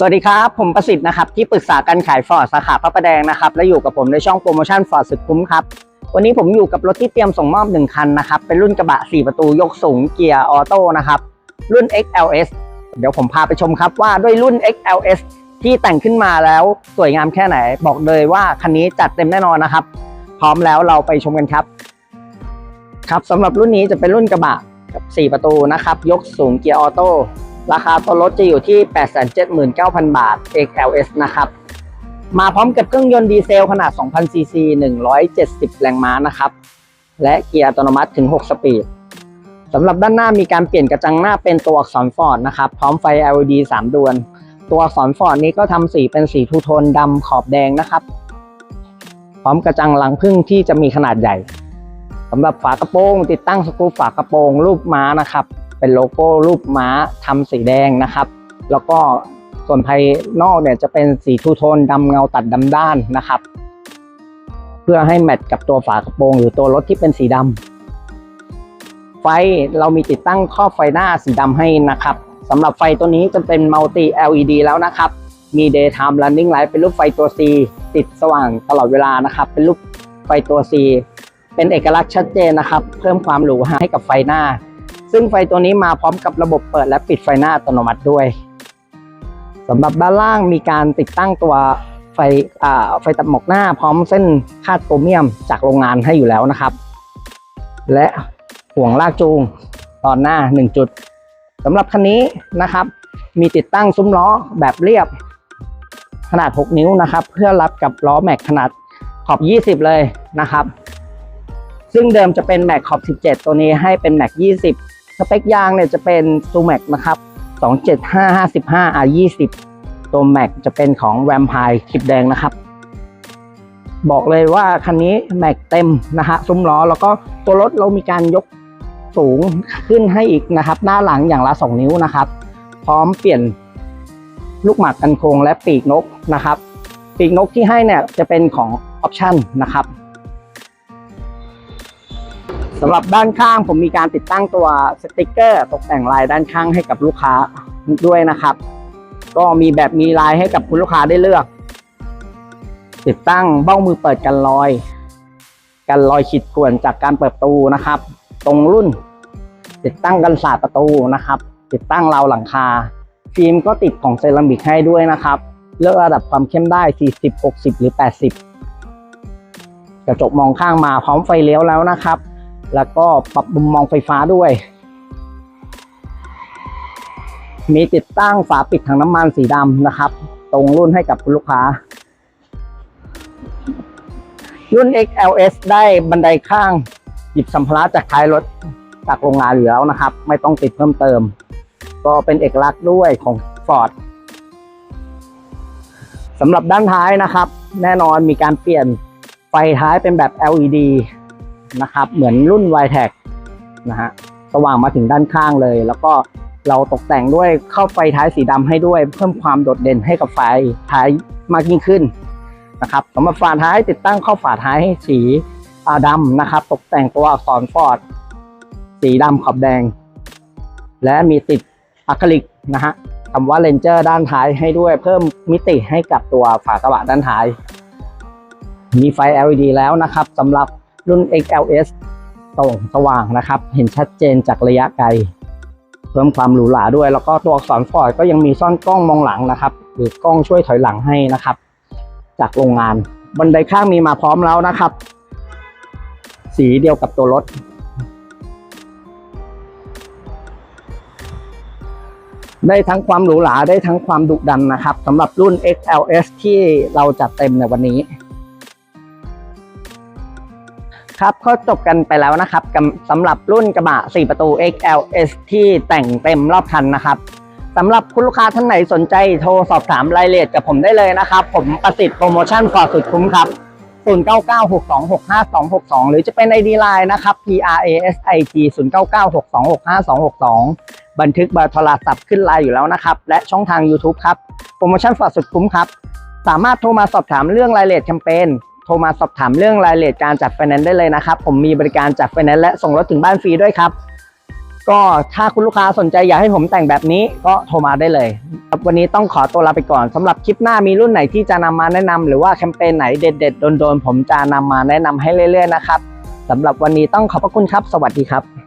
สวัสดีครับ ผมประสิทธิ์นะครับที่ปรึกษาการขายฟอร์ดสาขาพระประแดงนะครับและอยู่กับผมในช่องโปรโมชั่นฟอร์ดสุดคุ้มครับ วันนี้ผมอยู่กับรถที่เตรียมส่งมอบ 1 คันนะครับ เป็นรุ่นกระบะ 4 ประตูยกสูงเกียร์ออโต้นะครับรุ่น XLS เดี๋ยวผมพาไปชมครับว่าด้วยรุ่น XLS ที่แต่งขึ้นมาแล้วสวยงามแค่ไหน บอกเลยว่าคันนี้จัดเต็มแน่นอนนะครับ พร้อมแล้วเราไปชมกันครับ ครับสำหรับรุ่นนี้จะเป็นรุ่นกระบะ4ประตูนะครับยกสูงเกียร์ออโต้ ราคาตัวรถจะอยู่ที่ 879,000 บาท XLS นะครับ มาพร้อมกับเครื่องยนต์ดีเซลขนาด 2,000 ซีซี 170 แรงม้านะครับ และเกียร์อัตโนมัติถึง 6 สปีดสำหรับด้านหน้ามีการเปลี่ยนกระจังหน้าเป็นตัวอักษรฟอร์ดนะครับ พร้อมไฟ LED 3 ดวง ตัวอักษรฟอร์ดนี้ก็ทำสีเป็นสีทูโทนดำขอบแดงนะครับ พร้อมกระจังหลังพึ่งที่จะมีขนาดใหญ่สำหรับฝากระโปรง ติดตั้งสกรูฝากระโปรงรูปม้านะครับ เป็นโลโก้รูปม้าทำสีแดงนะครับ แล้วก็ส่วนภายนอกเนี่ยจะเป็นสีทูโทนดำเงาตัดดำด้านนะครับ เพื่อให้แมทกับตัวฝากระโปรงหรือตัวรถที่เป็นสีดำไฟเรามีติดตั้งครอบไฟหน้าสีดำให้นะครับสำหรับไฟตัวนี้จะเป็นมัลติ LED แล้วนะครับ มี daytime running light เป็นรูปไฟตัว C ติดสว่างตลอดเวลานะครับ เป็นรูปไฟตัว C เป็นเอกลักษณ์ชัดเจนนะครับ เพิ่มความหรูหาให้กับไฟหน้า ซึ่งไฟตัวนี้มาพร้อมกับระบบเปิดและปิดไฟหน้าอัตโนมัติด้วยสำหรับด้านล่างมีการติดตั้งตัวไฟไฟตัดหมอกหน้าพร้อมเส้นคาดโครเมียมจากโรงงานให้อยู่แล้วนะครับ และห่วงลากจูงตอนหน้า 1 จุดสำหรับคันนี้นะครับ มีติดตั้งซุ้มล้อแบบเรียบขนาด 6 นิ้วนะครับ เพื่อรับกับล้อแม็กขนาดขอบ 20 เลยนะครับ ซึ่งเดิมจะเป็นแม็กขอบ 17 ตัวนี้ให้เป็นแม็ก 20 สเปคยางเนี่ยจะเป็นซูแม็กนะครับ27555 R20 ตัวแม็กจะเป็นของแวมไพร์คลิปแดงนะครับ บอกเลยว่าคันนี้แม็กเต็มนะฮะซุ้มล้อแล้วก็ตัวรถเรามีการยกสูงขึ้นให้อีกนะครับ หน้าหลังอย่างละ 2 นิ้วนะครับ พร้อมเปลี่ยนลูกหมากกันโครงและปีกนกนะครับ ปีกนกที่ให้เนี่ยจะเป็นของออปชั่นนะครับ สำหรับด้านข้างผมมีการติดตั้งตัวสติกเกอร์ ตกแต่งลายด้านข้างให้กับลูกค้าด้วยนะครับ ก็มีแบบมีลายให้กับคุณลูกค้าได้เลือก ติดตั้งเบ้ามือเปิดกันรอย กันรอยขีดข่วนจากการเปิดประตูนะครับ ตรงรุ่น ติดตั้งกันศาสประตูนะครับ ติดตั้งราวหลังคา ฟิล์มก็ติดของเซรามิกให้ด้วยนะครับ เลือกระดับความเข้มได้ 40 60 หรือ 80 กระจกมองข้างมาพร้อมไฟเลี้ยวแล้วนะครับ แล้วก็ปรับมุมมองไฟฟ้าด้วย มีติดตั้งฝาปิดถังน้ำมันสีดำนะครับ ตรงรุ่นให้กับคุณลูกค้า รุ่น XLS ได้บันไดข้าง หยิบสัมภาระจากท้ายรถจากโรงงานอยู่แล้วนะครับ ไม่ต้องติดเพิ่มเติม ก็เป็นเอกลักษณ์ด้วยของ Ford สำหรับด้านท้ายนะครับ แน่นอนมีการเปลี่ยนไฟท้ายเป็นแบบ LED นะครับ เหมือนรุ่น y t e c นะฮะสว่างมาถึงด้านข้างเลย แล้วก็เราตกแต่งด้วยเข้าไฟท้ายสีดำให้ด้วย เพิ่มความโดดเด่นให้กับไฟท้ายมากยิ่งขึ้นนะครับสำหรับฝาท้ายติดตั้งเข้าฝาท้ายให้สีอ่าดำนะครับ ตกแต่งตัวอักษรฟอร์ดสีดำขอบแดง และมีติดอะคริลิกนะฮะคำว่าเลนเจอร์ด้านท้ายให้ด้วย เพิ่มมิติให้กับตัวฝากระบะด้านท้าย มีไฟ LED แล้วนะครับสำหรับ รุ่น XLS ส่งสว่างนะครับ เห็นชัดเจนจากระยะไกล เพิ่มความหรูหราด้วย แล้วก็ตัวอักษรฟอร์ดก็ยังมีซ่อนกล้องมองหลังนะครับ หรือกล้องช่วยถอยหลังให้นะครับ จากโรงงาน บันไดข้างมีมาพร้อมแล้วนะครับ สีเดียวกับตัวรถได้ทั้งความหรูหราได้ทั้งความดุดันนะครับสำหรับรุ่น XLS ที่เราจัดเต็มในวันนี้ ครับก็จบกันไปแล้วนะครับสำหรับรุ่นกระบะ 4 ประตู XLS ที่แต่งเต็มรอบคันนะครับสำหรับคุณลูกค้าท่านไหนสนใจโทรสอบถามรายละเอียดกับผมได้เลยนะครับ ผมประสิทธิ์โปรโมชั่นฟอร์สุดคุ้มครับ 0996265262 หรือจะเป็น ID Line นะครับ PRASIG 0996265262 บันทึกเบอร์โทรศัพท์ขึ้นไลน์อยู่แล้วนะครับ และช่องทาง YouTube ครับ โปรโมชั่นฟอร์สุดคุ้มครับ สามารถโทรมาสอบถามเรื่องรายละเอียดแคมเปญ ทรมาสอบถามเรื่องรายละเอียดการจัดไฟแนนซ์ได้เลยนะครับ ผมมีบริการจัดไฟแนนซ์และส่งรถถึงบ้านฟรีด้วยครับ ก็ถ้าคุณลูกค้าสนใจอยากให้ผมแต่งแบบนี้ก็โทรมาได้เลยวันนี้ต้องขอตัวลาไปก่อนสำหรับคลิปหน้ามีรุ่นไหนที่จะนำมาแนะนำหรือว่าแคมเปญไหนเด็ดๆโดนๆผมจะนำมาแนะนำให้เรื่อยๆนะครับสำหรับวันนี้ต้องขอบพระคุณครับ สวัสดีครับ